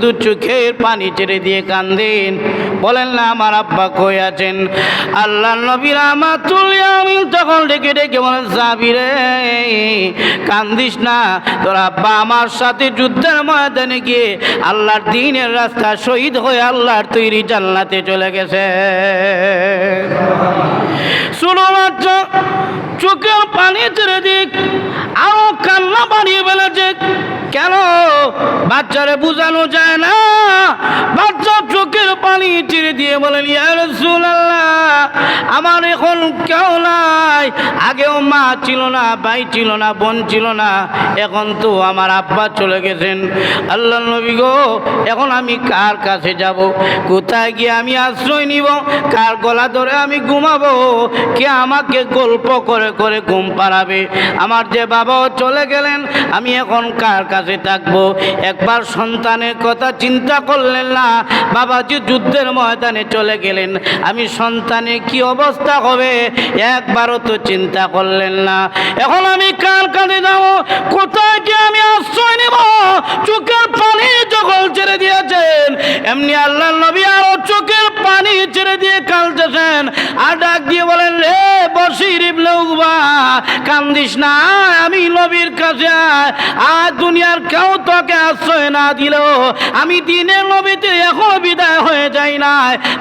দু চোখের পানি ছেড়ে দিয়ে কান্দেন। বলেন, না, আমার আব্বা কই আছেন? আল্লাহ নবীর আমার তুলি আমি তখন ডেকে ডেকে বলেন সাবি রে, কান্দিস না। তোর আব্বা আমার সাথে যুদ্ধের ময়দানে গিয়ে আল্লাহর দিনের রাস্তা শহীদ হয়ে আল্লাহর তৈরি জান্নাতে চলে গেছে। শুনো বাচ্চা চোখের পানি ছেড়ে দিক আরও কান্না বাড়িয়ে ফেলেছে কেন বাচ্চারে বোঝানো যায় না। বাচ্চা চোখের পানি ছেড়ে দিয়ে বলেন আমার এখন কেউ নাই ছিল না, ভাই ছিল না, বোন ছিল না, এখন তো আমার আব্বা চলে গেছেন। আল্লাহ নবী গো, এখন আমি কার কাছে যাব? কোথায় গিয়ে আমি আশ্রয় নিব? কার গলা ধরে আমি ঘুমাবো? কে আমাকে গল্প করে করে ঘুম পাড়াবে? আমার যে বাবাও চলে গেলেন, আমি এখন কার কাছে থাকব? একবার সন্তানের কথা চিন্তা করলেন না বাবা যে যুদ্ধের ময়দানে চলে গেলেন। আমি সন্তানের কি অবস্থা হবে? একবারও তো চিন্তা করলেন না এখন আমি কার কাঁধে যাব, কোথায় কি আমি আশ্রয় নেব? চোখের পানি যখন ছেড়ে দিয়েছেন, এমনি আল্লাহ নবী আরও চোখের পানি ছেড়ে দিয়ে কালতেছেন আর ডাক দিয়ে বলেন রে বসির ইবনে উকবা, কান্দিস না। নবীর কাছে আর দুনিয়ার কেউ তোকে আশ্রয় না দিল আমি দিনের নবীতে এখন বিদায় হয়ে যাই না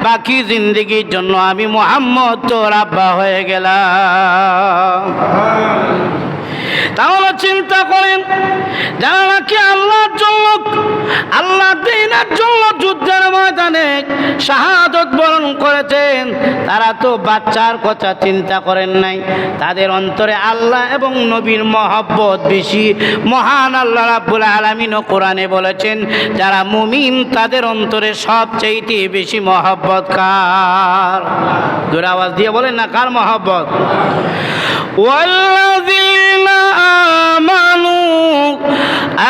বাকি জিন্দিগির জন্য আমি মোহাম্মদ তোর আব্বা হয়ে গেলাম। তাহলে চিন্তা করেন যারা নাকি আল্লাহর জন্য আল্লাহ দিনের জন্য যুদ্ধের ময়দানে শাহাদত বরণ করেছেন তারা তো বাচ্চার কথা চিন্তা করেন নাই তাদের অন্তরে আল্লাহ এবং নবীর মহব্বত বেশি মহান আল্লাহ রাব্বুল আলামিন ও কোরআনে বলেছেন যারা মুমিন তাদের অন্তরে সবচাইতে বেশি মহব্বত কার জোরে আওয়াজ দিয়ে বলেন না কার মহব্বত والذين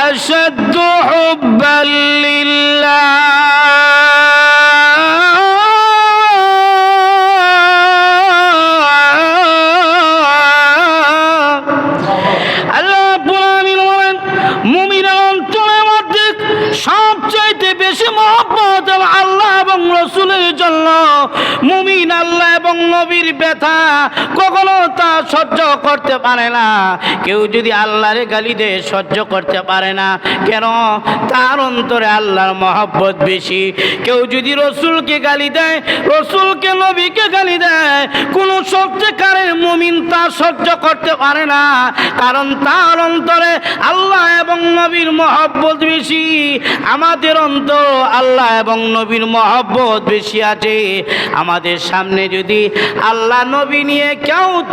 أشد حبا لله আল্লাহ রাব্বুল আলামিন বলেন মুমিনের অন্তরের মধ্যে সবচাইতে বেশি মহব্বত আল্লাহ এবং রসুলের জন্য মুমিন আল্লাহ এবং নবীর ব্যথা কখনো তা সহ্য করতে পারে না। কেউ যদি আল্লাহরে গালি দেয়, সহ্য করতে পারে না। কেন? তার অন্তরে আল্লাহর মহব্বত বেশি। কেউ যদি রসুলকে গালি দেয়, রসুলকে নবীকে গালি দেয়, কোনো সত্যিকারের মুমিন তা সহ্য করতে পারে না। কারণ তার অন্তরে আল্লাহ এবং নবীর মহব্বত বেশি। আমাদের অন্তর আল্লাহ এবং নবীর মহব্বত বেশি আছে। আমাদের সামনে যদি আল্লাহ নবী নিয়ে কেউ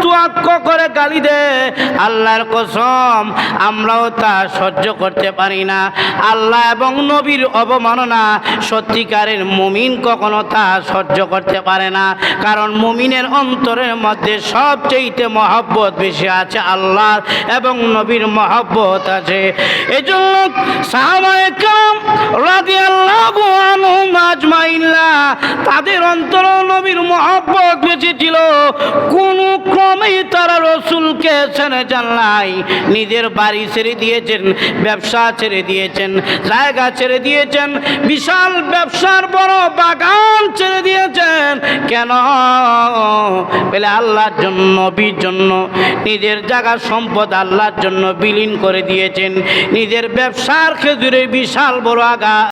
তুয়াক্ক করে গালি দেয় আল্লাহর কসম, আমরাও তা সহ্য করতে পারি না। আল্লাহ এবং নবীর অবমাননা সত্যিকারের মুমিন কখনো তা সহ্য করতে পারে না। কারণ মুমিনের অন্তরের মধ্যে সবচেয়ে মহব্বত বেশি আছে আল্লাহ এবং নবীর মহব্বত আছে। এই জন্য তাদের অন্তর নবীর মহব্বত বেশি ছিল। কোনো যান নাই নিজের বাড়ি ছেড়ে দিয়েছেন, ব্যবসা ছেড়ে দিয়েছেন, জায়গা ছেড়ে দিয়েছেন, বিশাল ব্যবসার বড় বাগান ছেড়ে দিয়েছেন। কেন? বলে আল্লাহর জন্য, নবীর জন্য। নিজের জায়গা সম্পদ আল্লাহর জন্য বিলীন করে দিয়েছেন। নিজের ব্যবসার খেজুরে বিশাল বড় আগা